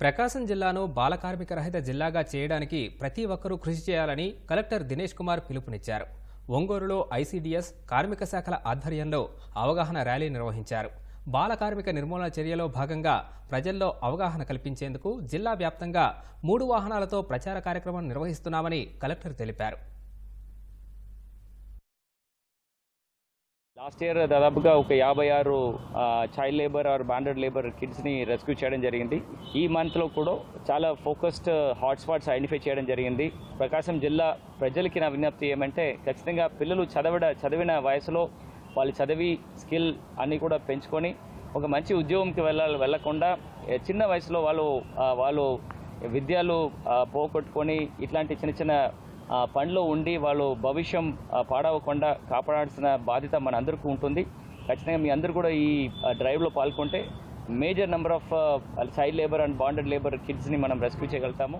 ప్రకాశం జిల్లాను బాల కార్మిక రహిత జిల్లాగా చేయడానికి ప్రతి ఒక్కరూ కృషి చేయాలని కలెక్టర్ దినేష్ కుమార్ పిలుపునిచ్చారు. ఒంగోలులో ఐసీడీఎస్ కార్మిక శాఖల ఆధ్వర్యంలో అవగాహన ర్యాలీ నిర్వహించారు. బాల కార్మిక నిర్మూలన చర్యలో భాగంగా ప్రజల్లో అవగాహన కల్పించేందుకు జిల్లా వ్యాప్తంగా మూడు వాహనాలతో ప్రచార కార్యక్రమం నిర్వహిస్తున్నామని కలెక్టర్ తెలిపారు. లాస్ట్ ఇయర్ దాదాపుగా ఒక యాభై ఆరు child labour or bonded labour కిడ్స్ని rescue చేయడం జరిగింది. ఈ మంత్లో కూడా చాలా ఫోకస్డ్ హాట్స్పాట్స్ ఐడెంటిఫై చేయడం జరిగింది. ప్రకాశం జిల్లా ప్రజలకి నా విజ్ఞప్తి ఏమంటే ఖచ్చితంగా పిల్లలు చదవడ చదివిన వయసులో వాళ్ళు చదివి స్కిల్ అన్నీ కూడా పెంచుకొని ఒక మంచి ఉద్యోగంకి వెళ్ళాలి వెళ్ళకుండా చిన్న వయసులో వాళ్ళు వాళ్ళు విద్యలు పోగొట్టుకొని ఇట్లాంటి చిన్న చిన్న పనిలో ఉండి వాళ్ళు భవిష్యం పాడవకుండా కాపాడాల్సిన బాధ్యత మన అందరికీ ఉంటుంది. ఖచ్చితంగా మీ అందరూ కూడా ఈ డ్రైవ్లో పాల్గొంటే major number of child labour and bonded labour కిడ్స్ని మనం రెస్క్యూ చేయగలుగుతాము.